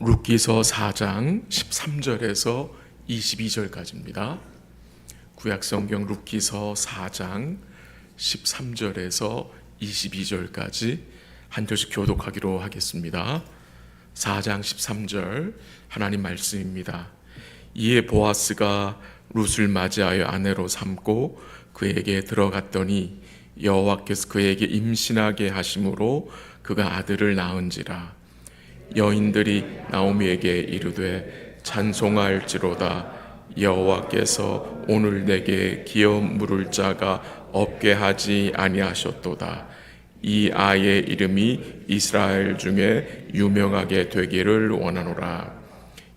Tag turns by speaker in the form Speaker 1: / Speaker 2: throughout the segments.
Speaker 1: 룻기서 4장 13절에서 22절까지입니다. 구약 성경 룻기서 4장 13절에서 22절까지 한 절씩 교독하기로 하겠습니다. 4장 13절 하나님 말씀입니다. 이에 보아스가 룻을 맞이하여 아내로 삼고 그에게 들어갔더니 여호와께서 그에게 임신하게 하심으로 그가 아들을 낳은지라 여인들이 나오미에게 이르되 찬송할지로다. 여호와께서 오늘 내게 기업 물을 자가 없게 하지 아니하셨도다. 이 아이의 이름이 이스라엘 중에 유명하게 되기를 원하노라.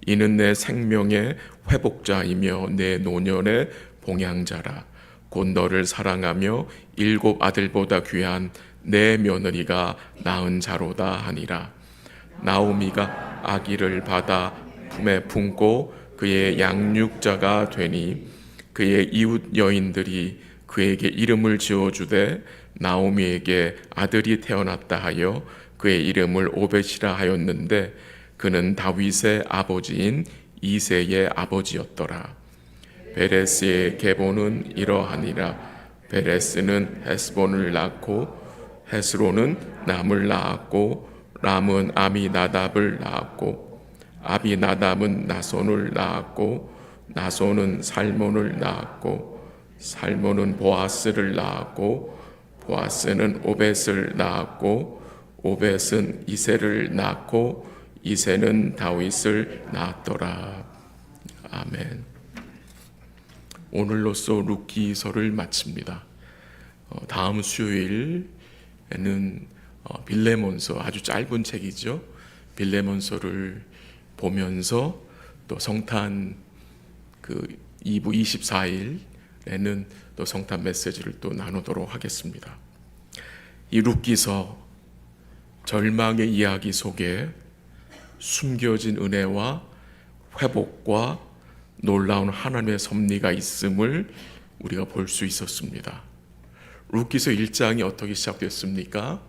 Speaker 1: 이는 내 생명의 회복자이며 내 노년의 봉양자라. 곧 너를 사랑하며 일곱 아들보다 귀한 내 며느리가 낳은 자로다 하니라 나오미가 아기를 받아 품에 품고 그의 양육자가 되니 그의 이웃 여인들이 그에게 이름을 지어주되 나오미에게 아들이 태어났다 하여 그의 이름을 오벳이라 하였는데 그는 다윗의 아버지인 이세의 아버지였더라. 베레스의 계보는 이러하니라. 베레스는 헤스본을 낳고 헤스로는 남을 낳았고 람은 아미나답을 낳았고 아비나답은 나손을 낳았고 나손은 살몬을 낳았고 살몬은 보아스를 낳았고 보아스는 오벳을 낳았고 오벳은 이세를 낳고 이세는 다윗을 낳았더라. 아멘. 오늘로써 루키서를 마칩니다. 어, 다음 수요일에는 어, 빌레몬서 아주 짧은 책이죠. 빌레몬서를 보면서 또 성탄 그 2부 24일에는 또 성탄 메시지를 또 나누도록 하겠습니다. 이 룻기서 절망의 이야기 속에 숨겨진 은혜와 회복과 놀라운 하나님의 섭리가 있음을 우리가 볼 수 있었습니다. 룻기서 1장이 어떻게 시작됐습니까?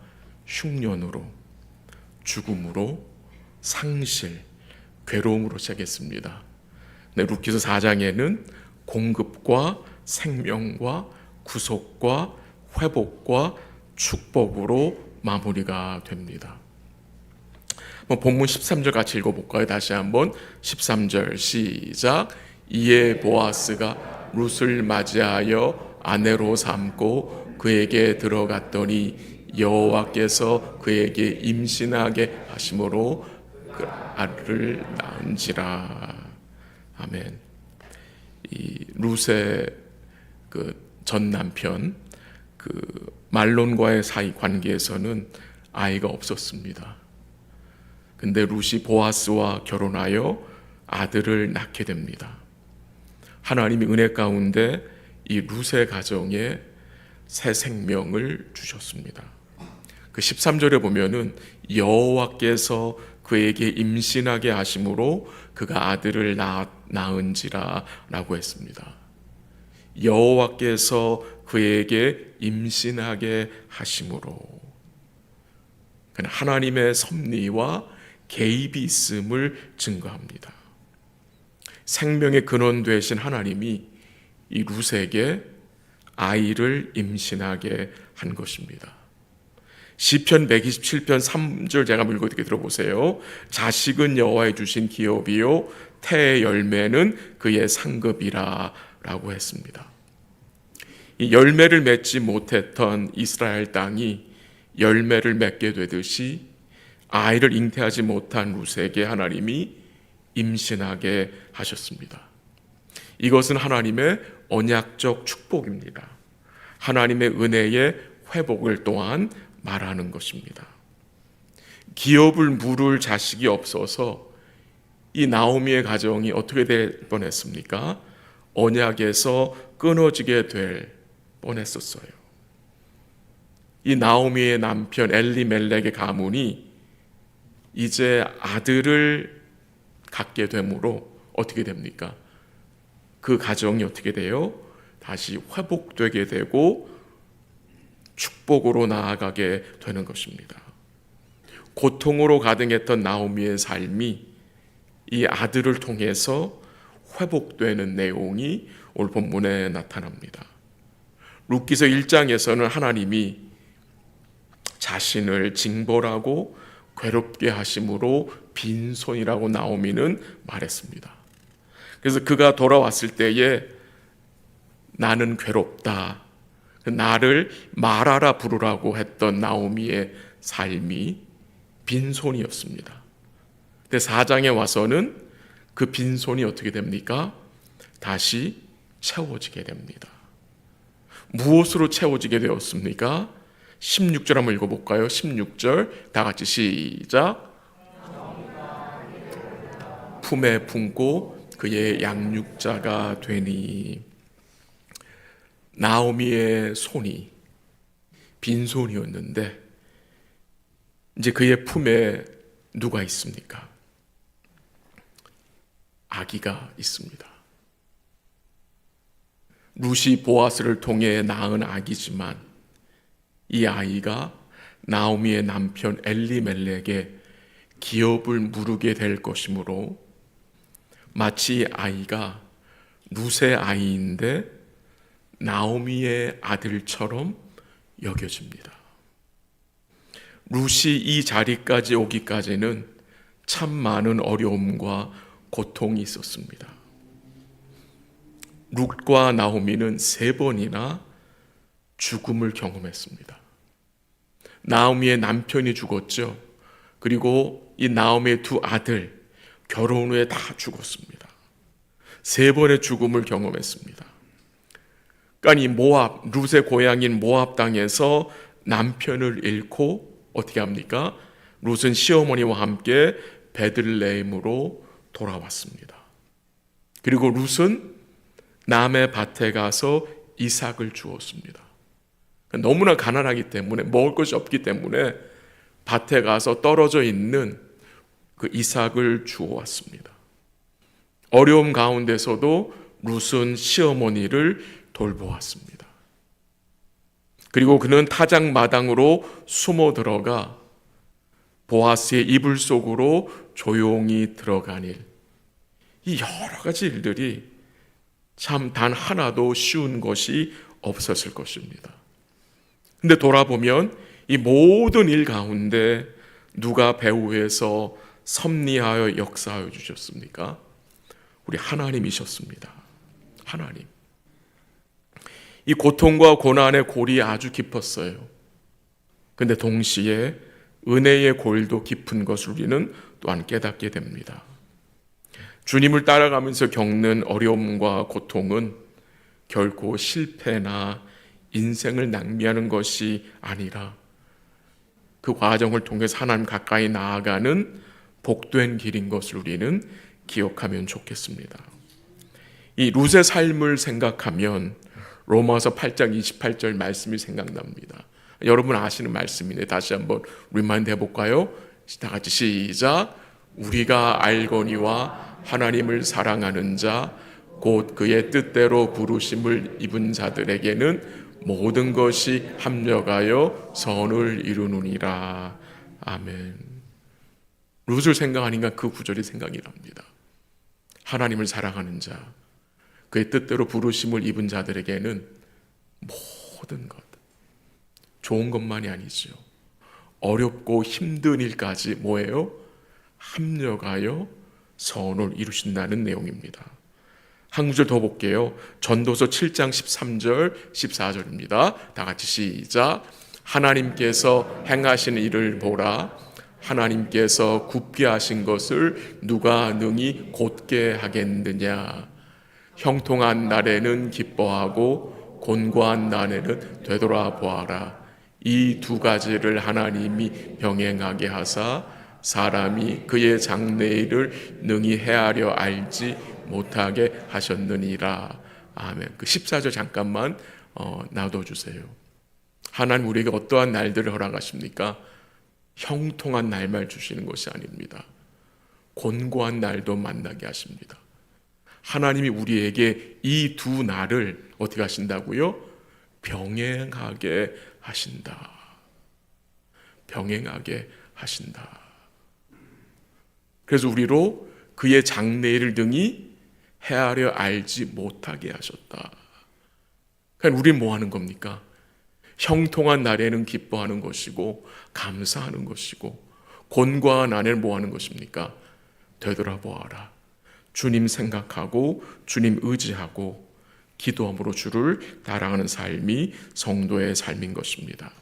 Speaker 1: 흉년으로, 죽음으로, 상실, 괴로움으로 시작했습니다. 네, 루키서 4장에는 공급과 생명과 구속과 회복과 축복으로 마무리가 됩니다. 뭐 본문 13절 같이 읽어볼까요? 다시 한번 13절 시작. 이에 보아스가 룻을 맞이하여 아내로 삼고 그에게 들어갔더니 여호와께서 그에게 임신하게 하심으로 그 아들을 낳은지라. 아멘. 이 룻의 그 전 남편 그 말론과의 사이 관계에서는 아이가 없었습니다. 근데 룻이 보아스와 결혼하여 아들을 낳게 됩니다. 하나님이 은혜 가운데 이 룻의 가정에 새 생명을 주셨습니다. 그 13절에 보면은 여호와께서 그에게 임신하게 하심으로 그가 아들을 낳, 낳은지라라고 했습니다. 여호와께서 그에게 임신하게 하심으로 하나님의 섭리와 개입이 있음을 증거합니다. 생명의 근원 되신 하나님이 이 룻에게 아이를 임신하게 한 것입니다. 시편 127편 3절 제가 읽고 어떻게 들어보세요. 자식은 여호와의 주신 기업이요 태의 열매는 그의 상급이라라고 했습니다. 이 열매를 맺지 못했던 이스라엘 땅이 열매를 맺게 되듯이 아이를 잉태하지 못한 룻에게 하나님이 임신하게 하셨습니다. 이것은 하나님의 언약적 축복입니다. 하나님의 은혜의 회복을 또한 말하는 것입니다. 기업을 물을 자식이 없어서 이 나오미의 가정이 어떻게 될 뻔했습니까? 언약에서 끊어지게 될 뻔했었어요. 이 나오미의 남편 엘리멜렉의 가문이 이제 아들을 갖게 되므로 어떻게 됩니까? 그 가정이 어떻게 돼요? 다시 회복되게 되고 축복으로 나아가게 되는 것입니다. 고통으로 가득했던 나오미의 삶이 이 아들을 통해서 회복되는 내용이 오늘 본문에 나타납니다. 룻기서 1장에서는 하나님이 자신을 징벌하고 괴롭게 하심으로 빈손이라고 나오미는 말했습니다. 그래서 그가 돌아왔을 때에 나는 괴롭다. 나를 말하라 부르라고 했던 나오미의 삶이 빈손이었습니다. 근데 4장에 와서는 그 빈손이 어떻게 됩니까? 다시 채워지게 됩니다. 무엇으로 채워지게 되었습니까? 16절 한번 읽어볼까요? 16절 다 같이 시작. 품에 품고 그의 양육자가 되니 나오미의 손이 빈손이었는데 이제 그의 품에 누가 있습니까? 아기가 있습니다. 루시 보아스를 통해 낳은 아기지만 이 아이가 나오미의 남편 엘리멜렉에 기업을 물게 될 것이므로 마치 아이가 루세 아이인데 나오미의 아들처럼 여겨집니다. 루시 이 자리까지 오기까지는 참 많은 어려움과 고통이 있었습니다. 룻과 나오미는 세 번이나 죽음을 경험했습니다. 나오미의 남편이 죽었죠. 그리고 이 나오미의 두 아들 결혼 후에 다 죽었습니다. 세 번의 죽음을 경험했습니다. 그러니까 이 모압 룻의 고향인 모압 땅에서 남편을 잃고 어떻게 합니까? 룻은 시어머니와 함께 베들레헴으로 돌아왔습니다. 그리고 룻은 남의 밭에 가서 이삭을 주었습니다. 너무나 가난하기 때문에 먹을 것이 없기 때문에 밭에 가서 떨어져 있는 그 이삭을 주어왔습니다. 어려움 가운데서도 룻은 시어머니를 돌보았습니다. 그리고 그는 타작 마당으로 숨어 들어가 보아스의 이불 속으로 조용히 들어간 일. 이 여러 가지 일들이 참 단 하나도 쉬운 것이 없었을 것입니다. 근데 돌아보면 이 모든 일 가운데 누가 배후에서 섭리하여 역사하여 주셨습니까? 우리 하나님이셨습니다. 하나님. 이 고통과 고난의 골이 아주 깊었어요. 근데 동시에 은혜의 골도 깊은 것을 우리는 또한 깨닫게 됩니다. 주님을 따라가면서 겪는 어려움과 고통은 결코 실패나 인생을 낭비하는 것이 아니라 그 과정을 통해서 하나님 가까이 나아가는 복된 길인 것을 우리는 기억하면 좋겠습니다. 이 룻의 삶을 생각하면 로마서 8장 28절 말씀이 생각납니다. 여러분 아시는 말씀이네. 다시 한번 리마인드 해볼까요? 다 같이 시작. 우리가 알거니와 하나님을 사랑하는 자, 곧 그의 뜻대로 부르심을 입은 자들에게는 모든 것이 합력하여 선을 이루느니라. 아멘. 룻을 생각하니까 그 구절이 생각이 납니다. 하나님을 사랑하는 자, 그의 뜻대로 부르심을 입은 자들에게는 모든 것, 좋은 것만이 아니죠. 어렵고 힘든 일까지 뭐예요? 합력하여 선을 이루신다는 내용입니다. 한 구절 더 볼게요. 전도서 7장 13절, 14절입니다. 다 같이 시작. 하나님께서 행하신 일을 보라. 하나님께서 굳게 하신 것을 누가 능히 곧게 하겠느냐. 형통한 날에는 기뻐하고 곤고한 날에는 되돌아보아라. 이 두 가지를 하나님이 병행하게 하사 사람이 그의 장래일을 능히 헤아려 알지 못하게 하셨느니라. 아멘. 그 14절 잠깐만 어, 놔둬주세요. 하나님 우리에게 어떠한 날들을 허락하십니까? 형통한 날만 주시는 것이 아닙니다. 곤고한 날도 만나게 하십니다. 하나님이 우리에게 이 두 날을 어떻게 하신다고요? 병행하게 하신다. 병행하게 하신다. 그래서 우리로 그의 장래를 등이 헤아려 알지 못하게 하셨다. 그러니까 우리는 뭐 하는 겁니까? 형통한 날에는 기뻐하는 것이고 감사하는 것이고 곤과한 날에는 뭐 하는 것입니까? 되돌아보아라. 주님 생각하고 주님 의지하고 기도함으로 주를 따라가는 삶이 성도의 삶인 것입니다.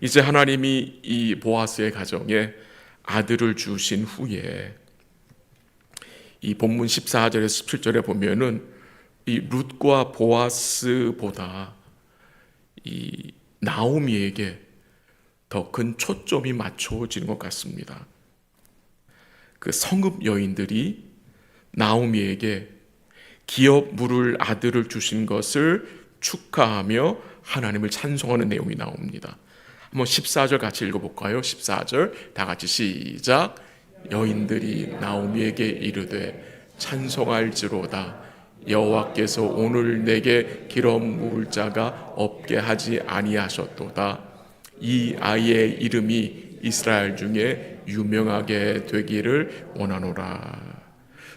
Speaker 1: 이제 하나님이 이 보아스의 가정에 아들을 주신 후에 이 본문 14절에서 17절에 보면은 이 룻과 보아스보다 이 나오미에게 더 큰 초점이 맞춰지는 것 같습니다. 그 성읍 여인들이 나오미에게 기업 물을 아들을 주신 것을 축하하며 하나님을 찬송하는 내용이 나옵니다. 한번 14절 같이 읽어볼까요? 14절 다 같이 시작. 여인들이 나오미에게 이르되 찬송할지로다. 여호와께서 오늘 내게 기름 부을 자가 없게 하지 아니하셨도다. 이 아이의 이름이 이스라엘 중에 유명하게 되기를 원하노라.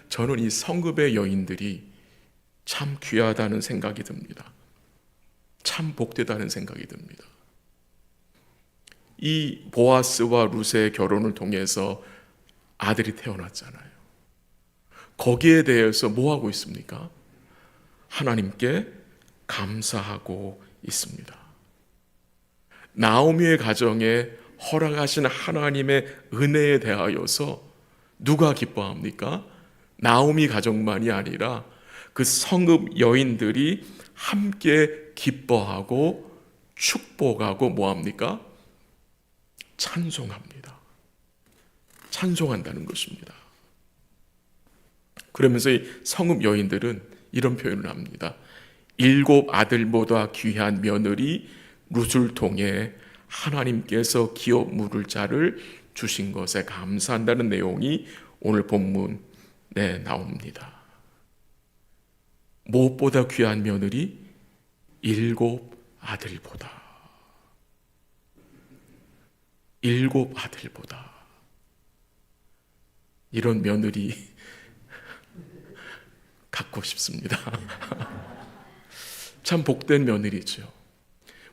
Speaker 1: 저는 이 성급의 여인들이 참 귀하다는 생각이 듭니다. 참 복되다는 생각이 듭니다. 이 보아스와 루세의 결혼을 통해서 아들이 태어났잖아요. 거기에 대해서 뭐 하고 있습니까? 하나님께 감사하고 있습니다. 나오미의 가정에 허락하신 하나님의 은혜에 대하여서 누가 기뻐합니까? 나오미 가정만이 아니라 그 성읍 여인들이 함께 기뻐하고 축복하고 뭐합니까? 찬송합니다. 찬송한다는 것입니다. 그러면서 이 성읍 여인들은 이런 표현을 합니다. 일곱 아들보다 귀한 며느리 룻을 통해 하나님께서 기업 물을 자를 주신 것에 감사한다는 내용이 오늘 본문 에 나옵니다. 무엇보다 귀한 며느리 일곱 아들보다 일곱 아들보다 이런 며느리 갖고 싶습니다. 참 복된 며느리죠.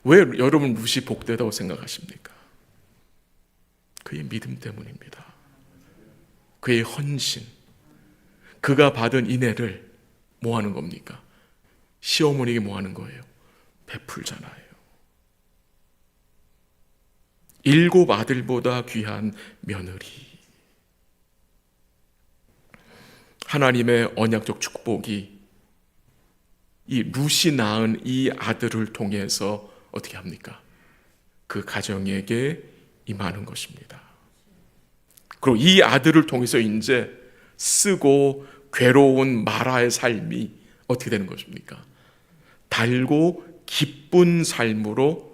Speaker 1: 왜 여러분 루시 복되다고 생각하십니까? 그의 믿음 때문입니다. 그의 헌신, 그가 받은 인애를 뭐 하는 겁니까? 시어머니에게 뭐 하는 거예요? 베풀잖아요. 일곱 아들보다 귀한 며느리. 하나님의 언약적 축복이 이 루시 낳은 이 아들을 통해서 어떻게 합니까? 그 가정에게 임하는 것입니다. 그리고 이 아들을 통해서 이제 쓰고 괴로운 마라의 삶이 어떻게 되는 것입니까? 달고 기쁜 삶으로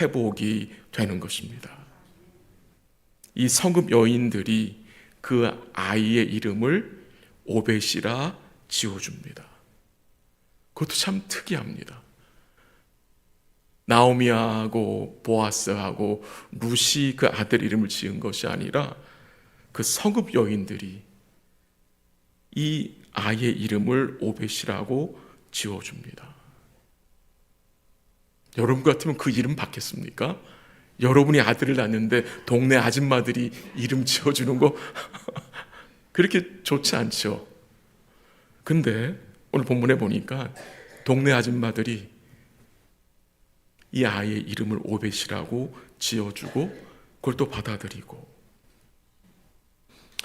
Speaker 1: 회복이 되는 것입니다. 이 성급 여인들이 그 아이의 이름을 오벳이라 지어줍니다. 그것도 참 특이합니다. 나오미하고 보아스하고 루시 그 아들 이름을 지은 것이 아니라 그 성급 여인들이 이 아이의 이름을 오벳이라고 지어줍니다. 여러분 같으면 그 이름 받겠습니까? 여러분이 아들을 낳는데 동네 아줌마들이 이름 지어주는 거 그렇게 좋지 않죠. 근데 오늘 본문에 보니까 동네 아줌마들이 이 아이의 이름을 오벳이라고 지어주고 그걸 또 받아들이고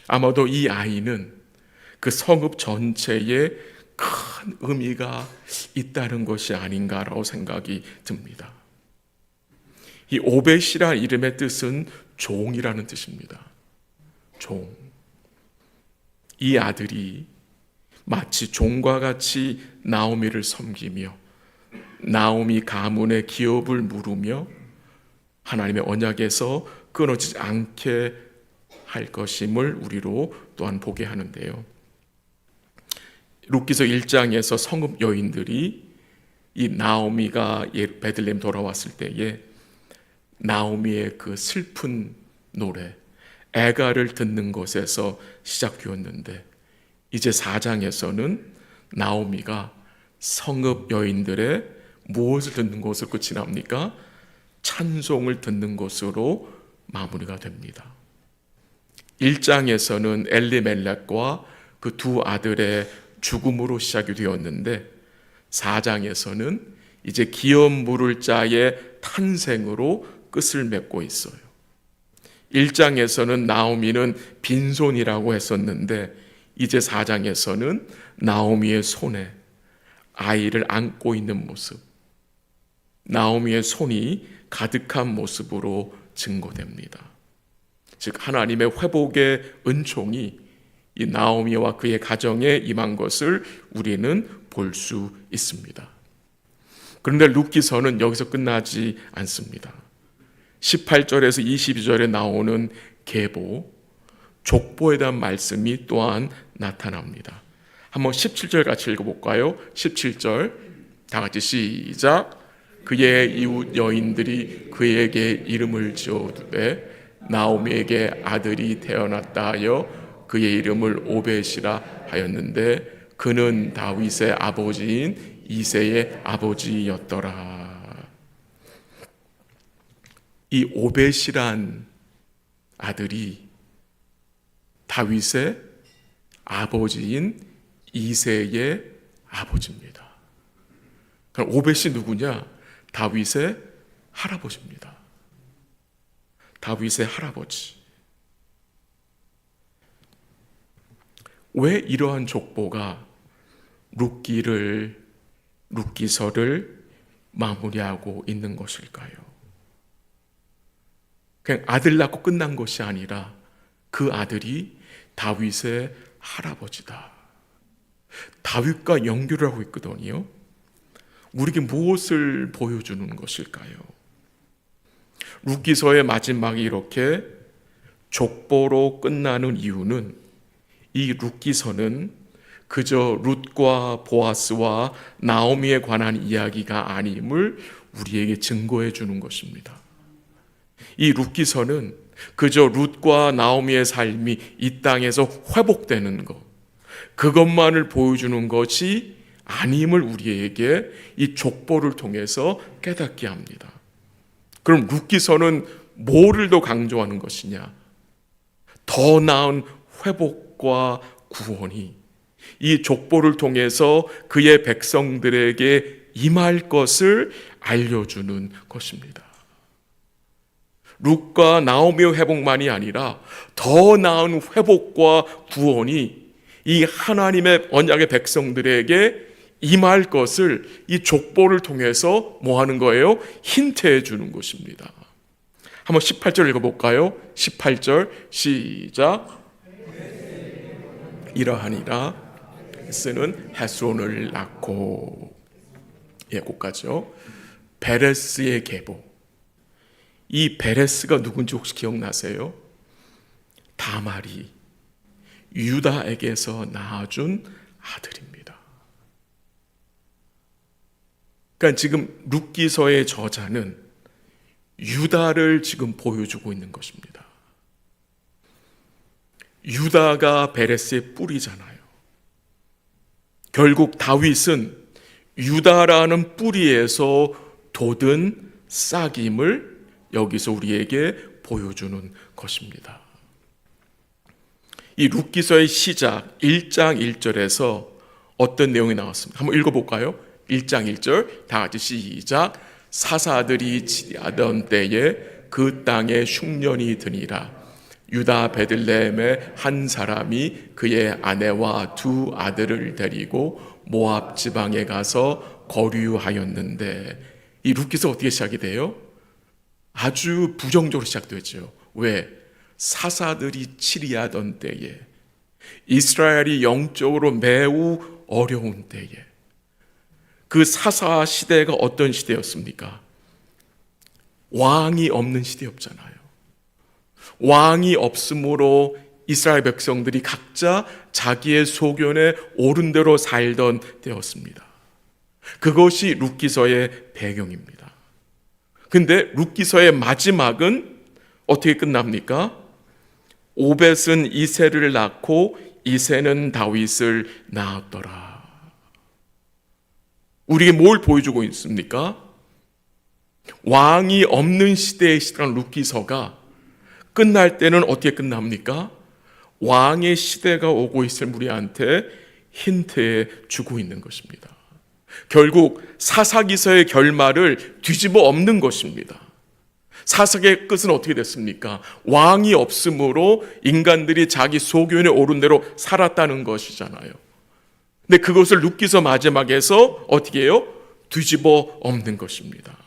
Speaker 1: 아마도 이 아이는 그 성읍 전체에 큰 의미가 있다는 것이 아닌가라고 생각이 듭니다. 이 오벳이라는 이름의 뜻은 종이라는 뜻입니다. 종. 이 아들이 마치 종과 같이 나오미를 섬기며 나오미 가문의 기업을 물으며 하나님의 언약에서 끊어지지 않게 할 것임을 우리로 또한 보게 하는데요. 룻기서 1장에서 성읍 여인들이 이 나오미가 베들레헴 돌아왔을 때에 나오미의 그 슬픈 노래 애가를 듣는 것에서 시작되었는데 이제 4장에서는 나오미가 성읍 여인들의 무엇을 듣는 것으로 끝이 납니까? 찬송을 듣는 것으로 마무리가 됩니다. 1장에서는 엘리멜렉과 그 두 아들의 죽음으로 시작이 되었는데 4장에서는 이제 기업 물을 자의 탄생으로 끝을 맺고 있어요. 1장에서는 나오미는 빈손이라고 했었는데 이제 4장에서는 나오미의 손에 아이를 안고 있는 모습, 나오미의 손이 가득한 모습으로 증거됩니다. 즉 하나님의 회복의 은총이 이 나오미와 그의 가정에 임한 것을 우리는 볼 수 있습니다. 그런데 룻기서는 여기서 끝나지 않습니다. 18절에서 22절에 나오는 계보, 족보에 대한 말씀이 또한 나타납니다. 한번 17절 같이 읽어볼까요? 17절 다 같이 시작. 그의 이웃 여인들이 그에게 이름을 지어두되 나오미에게 아들이 태어났다 하여 그의 이름을 오벳이라 하였는데 그는 다윗의 아버지인 이세의 아버지였더라. 이 오벳이란 아들이 다윗의 아버지인 이세의 아버지입니다. 그럼 오벳이 누구냐? 다윗의 할아버지입니다. 다윗의 할아버지. 왜 이러한 족보가 룻기를 룻기서를 마무리하고 있는 것일까요? 그냥 아들 낳고 끝난 것이 아니라 그 아들이 다윗의 할아버지다. 다윗과 연결을 하고 있거든요. 우리에게 무엇을 보여주는 것일까요? 룻기서의 마지막이 이렇게 족보로 끝나는 이유는 이 룻기서는 그저 룻과 보아스와 나오미에 관한 이야기가 아님을 우리에게 증거해 주는 것입니다. 이 룻기서는 그저 룻과 나오미의 삶이 이 땅에서 회복되는 것, 그것만을 보여주는 것이 아님을 우리에게 이 족보를 통해서 깨닫게 합니다. 그럼 룻기서는 뭐를 더 강조하는 것이냐? 더 나은 회복 과 구원이 이 족보를 통해서 그의 백성들에게 임할 것을 알려주는 것입니다. 룩과 나오미의 회복만이 아니라 더 나은 회복과 구원이 이 하나님의 언약의 백성들에게 임할 것을 이 족보를 통해서 뭐 하는 거예요? 힌트해 주는 것입니다. 한번 18절 읽어볼까요? 18절 시작. 이러하니라 스는 헤스론을 낳고 예, 곧가죠. 베레스의 계보. 이 베레스가 누군지 혹시 기억나세요? 다말이 유다에게서 낳아준 아들입니다. 그러니까 지금 룻기서의 저자는 유다를 지금 보여주고 있는 것입니다. 유다가 베레스의 뿌리잖아요. 결국 다윗은 유다라는 뿌리에서 돋은 싹임을 여기서 우리에게 보여주는 것입니다. 이 룻기서의 시작 1장 1절에서 어떤 내용이 나왔습니다. 한번 읽어볼까요? 1장 1절 다 같이 시작 사사들이 지하던 때에 그 땅에 흉년이 드니라 유다 베들레헴의 한 사람이 그의 아내와 두 아들을 데리고 모압 지방에 가서 거류하였는데 이 룻기서 어떻게 시작이 돼요? 아주 부정적으로 시작되죠. 왜? 사사들이 치리하던 때에 이스라엘이 영적으로 매우 어려운 때에 그 사사 시대가 어떤 시대였습니까? 왕이 없는 시대였잖아요. 왕이 없으므로 이스라엘 백성들이 각자 자기의 소견에 옳은 대로 살던 때였습니다. 그것이 룻기서의 배경입니다. 근데 룻기서의 마지막은 어떻게 끝납니까? 오벳은 이세를 낳고 이세는 다윗을 낳았더라. 우리에게 뭘 보여주고 있습니까? 왕이 없는 시대에 시작한 루키서가 끝날 때는 어떻게 끝납니까? 왕의 시대가 오고 있을 우리한테 힌트에 주고 있는 것입니다. 결국 사사기서의 결말을 뒤집어 엎는 것입니다. 사사기의 끝은 어떻게 됐습니까? 왕이 없으므로 인간들이 자기 소견에 오른 대로 살았다는 것이잖아요. 근데 그것을 루키서 마지막에서 어떻게 해요? 뒤집어 엎는 것입니다.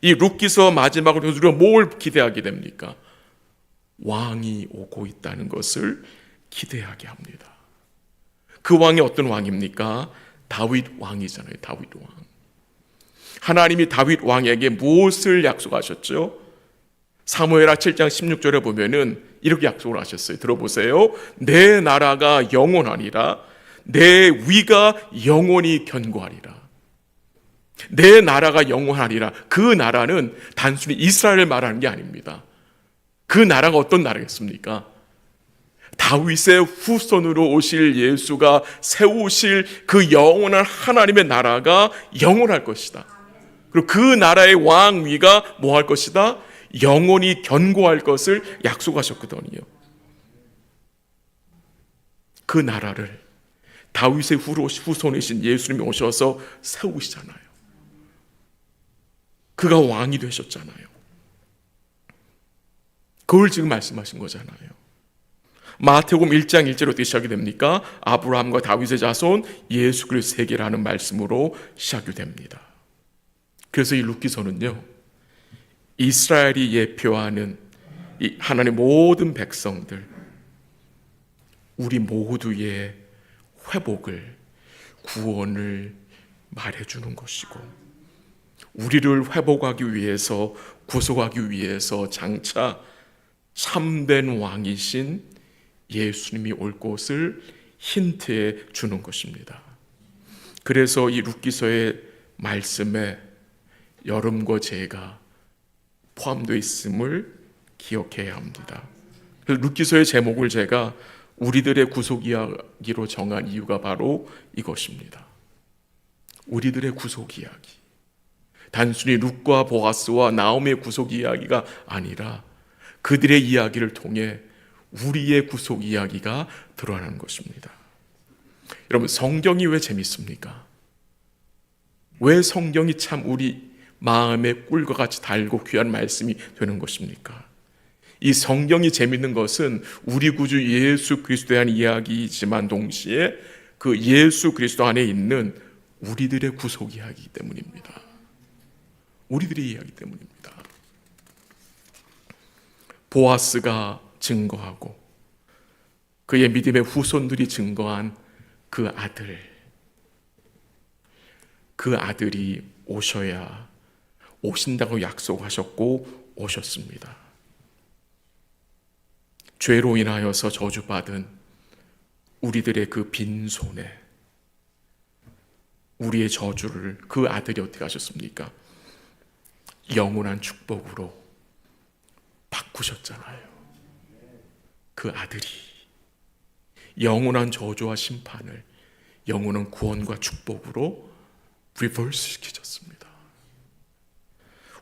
Speaker 1: 이 루키서 마지막으로 우리가 뭘 기대하게 됩니까? 왕이 오고 있다는 것을 기대하게 합니다. 그 왕이 어떤 왕입니까? 다윗 왕이잖아요. 다윗 왕. 하나님이 다윗 왕에게 무엇을 약속하셨죠? 사무엘하 7장 16절에 보면은 이렇게 약속을 하셨어요. 들어보세요. 내 나라가 영원하리라. 내 위가 영원히 견고하리라. 내 나라가 영원하리라. 그 나라는 단순히 이스라엘을 말하는 게 아닙니다. 그 나라가 어떤 나라겠습니까? 다윗의 후손으로 오실 예수가 세우실 그 영원한 하나님의 나라가 영원할 것이다. 그리고 그 나라의 왕위가 뭐 할 것이다? 영원히 견고할 것을 약속하셨거든요. 그 나라를 다윗의 후손이신 예수님이 오셔서 세우시잖아요. 그가 왕이 되셨잖아요. 그걸 지금 말씀하신 거잖아요. 마태복음 1장 1절로 어떻게 시작이 됩니까? 아브라함과 다윗의 자손 예수 그리스도 세계라는 말씀으로 시작이 됩니다. 그래서 이 루키서는요. 이스라엘이 예표하는 이 하나님의 모든 백성들 우리 모두의 회복을 구원을 말해 주는 것이고 우리를 회복하기 위해서 구속하기 위해서 장차 참된 왕이신 예수님이 올 것을 힌트해 주는 것입니다. 그래서 이 룻기서의 말씀에 여름과 제가 포함되어 있음을 기억해야 합니다. 룻기서의 제목을 제가 우리들의 구속 이야기로 정한 이유가 바로 이것입니다. 우리들의 구속 이야기. 단순히 룻과 보아스와 나옴의 구속 이야기가 아니라 그들의 이야기를 통해 우리의 구속 이야기가 드러나는 것입니다. 여러분, 성경이 왜 재밌습니까? 왜 성경이 참 우리 마음의 꿀과 같이 달고 귀한 말씀이 되는 것입니까? 이 성경이 재밌는 것은 우리 구주 예수 그리스도에 대한 이야기이지만 동시에 그 예수 그리스도 안에 있는 우리들의 구속 이야기이기 때문입니다. 우리들의 이야기 때문입니다. 보아스가 증거하고 그의 믿음의 후손들이 증거한 그 아들, 그 아들이 오셔야 오신다고 약속하셨고 오셨습니다. 죄로 인하여서 저주받은 우리들의 그 빈손에 우리의 저주를 그 아들이 어떻게 하셨습니까? 영원한 축복으로 바꾸셨잖아요. 그 아들이 영원한 저주와 심판을 영원한 구원과 축복으로 리버스 시키셨습니다.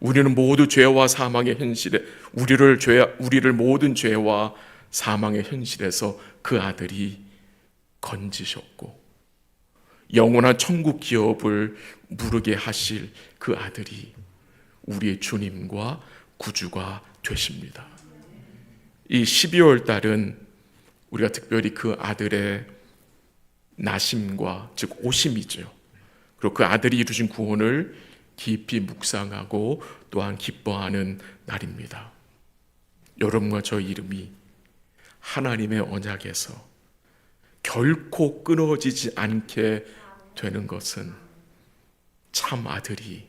Speaker 1: 우리는 모두 죄와 사망의 현실에 우리를 죄 우리를 모든 죄와 사망의 현실에서 그 아들이 건지셨고 영원한 천국 기업을 무르게 하실 그 아들이 우리의 주님과 구주가 되십니다. 이 12월 달은 우리가 특별히 그 아들의 나심과 즉 오심이죠. 그리고 그 아들이 이루신 구원을 깊이 묵상하고 또한 기뻐하는 날입니다. 여러분과 저 이름이 하나님의 언약에서 결코 끊어지지 않게 되는 것은 참 아들이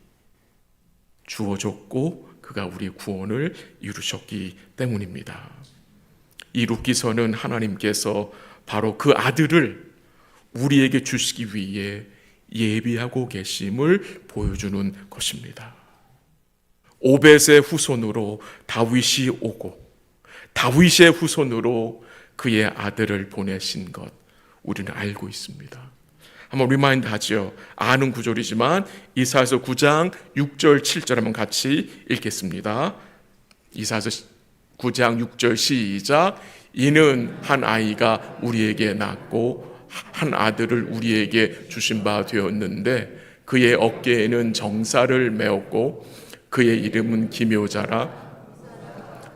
Speaker 1: 주어졌고 그가 우리 구원을 이루셨기 때문입니다. 이 룻기서는 하나님께서 바로 그 아들을 우리에게 주시기 위해 예비하고 계심을 보여주는 것입니다. 오벳의 후손으로 다윗이 오고 다윗의 후손으로 그의 아들을 보내신 것 우리는 알고 있습니다. 한번 리마인드 하죠. 아는 구절이지만 이사에서 9장 6절 7절 한번 같이 읽겠습니다. 이사에서 9장 6절 시작 이는 한 아이가 우리에게 낳고 한 아들을 우리에게 주신 바 되었는데 그의 어깨에는 정사를 메었고 그의 이름은 기묘자라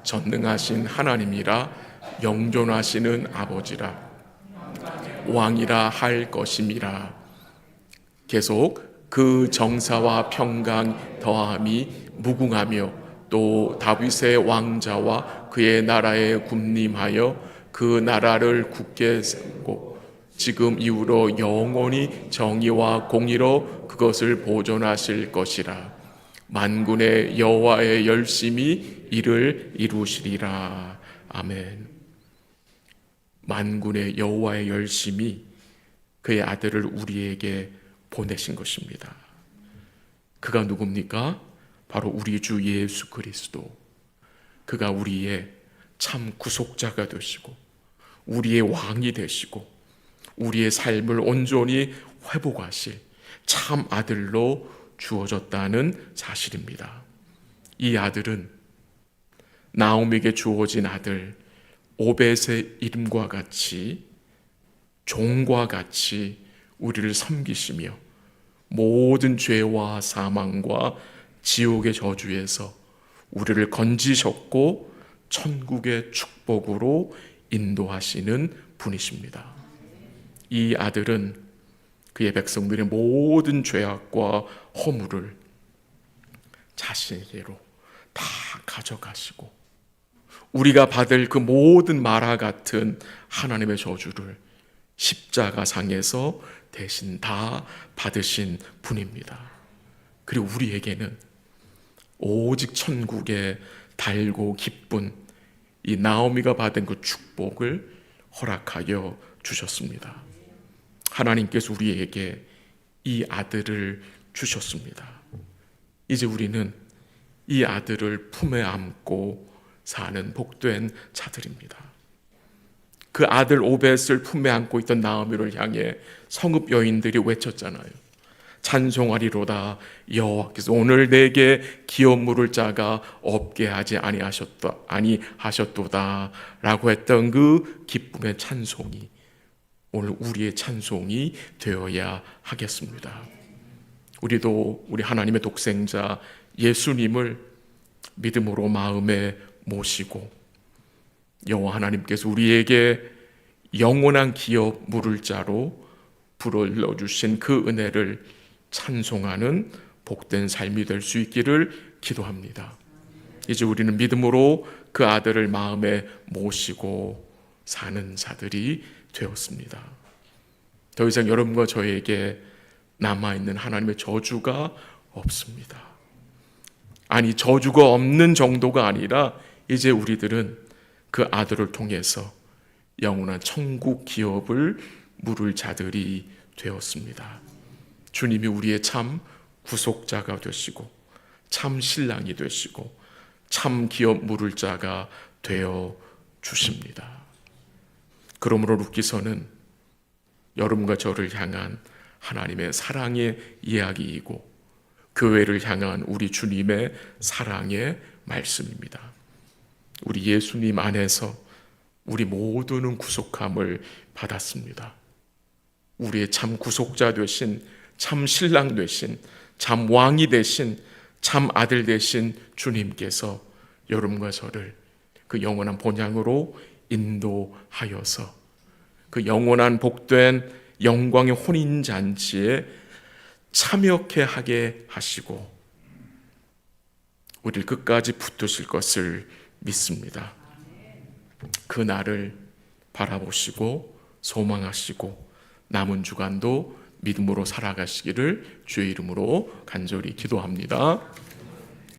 Speaker 1: 전능하신 하나님이라 영존하시는 아버지라 왕이라 할 것임이라. 계속 그 정사와 평강 더함이 무궁하며 또 다윗의 왕자와 그의 나라에 군림하여 그 나라를 굳게 세우고 지금 이후로 영원히 정의와 공의로 그것을 보존하실 것이라. 만군의 여호와의 열심히 이를 이루시리라. 아멘. 만군의 여호와의 열심히 그의 아들을 우리에게 보내신 것입니다. 그가 누굽니까? 바로 우리 주 예수 그리스도. 그가 우리의 참 구속자가 되시고 우리의 왕이 되시고 우리의 삶을 온전히 회복하실 참 아들로 주어졌다는 사실입니다. 이 아들은 나옴에게 주어진 아들 오벳의 이름과 같이 종과 같이 우리를 섬기시며 모든 죄와 사망과 지옥의 저주에서 우리를 건지셨고 천국의 축복으로 인도하시는 분이십니다. 이 아들은 그의 백성들의 모든 죄악과 허물을 자신에게로 다 가져가시고 우리가 받을 그 모든 마라 같은 하나님의 저주를 십자가 상에서 대신 다 받으신 분입니다. 그리고 우리에게는 오직 천국의 달고 기쁜 이 나오미가 받은 그 축복을 허락하여 주셨습니다. 하나님께서 우리에게 이 아들을 주셨습니다. 이제 우리는 이 아들을 품에 안고 사는 복된 자들입니다. 그 아들 오벳을 품에 안고 있던 나오미를 향해 성읍 여인들이 외쳤잖아요. 찬송하리로다 여호와께서 오늘 내게 기업 물을 자가 없게 하지 아니하셨다 아니하셨도다라고 했던 그 기쁨의 찬송이 오늘 우리의 찬송이 되어야 하겠습니다. 우리도 우리 하나님의 독생자 예수님을 믿음으로 마음에 모시고 여호와 하나님께서 우리에게 영원한 기업 물을 자로 불을넣어 주신 그 은혜를 찬송하는 복된 삶이 될 수 있기를 기도합니다. 이제 우리는 믿음으로 그 아들을 마음에 모시고 사는 자들이 되었습니다. 더 이상 여러분과 저에게 남아있는 하나님의 저주가 없습니다. 아니, 저주가 없는 정도가 아니라 이제 우리들은 그 아들을 통해서 영원한 천국 기업을 물을 자들이 되었습니다. 주님이 우리의 참 구속자가 되시고 참 신랑이 되시고 참 기업 물을 자가 되어 주십니다. 그러므로 루키서는 여러분과 저를 향한 하나님의 사랑의 이야기이고 교회를 향한 우리 주님의 사랑의 말씀입니다. 우리 예수님 안에서 우리 모두는 구속함을 받았습니다. 우리의 참 구속자 되신 참 신랑 되신 참 왕이 되신 참 아들 되신 주님께서 여러분과 저를 그 영원한 본향으로 인도하여서 그 영원한 복된 영광의 혼인 잔치에 참여케 하게 하시고 우리를 끝까지 붙드실 것을 믿습니다. 그 날을 바라보시고 소망하시고 남은 주간도 믿음으로 살아가시기를 주의 이름으로 간절히 기도합니다.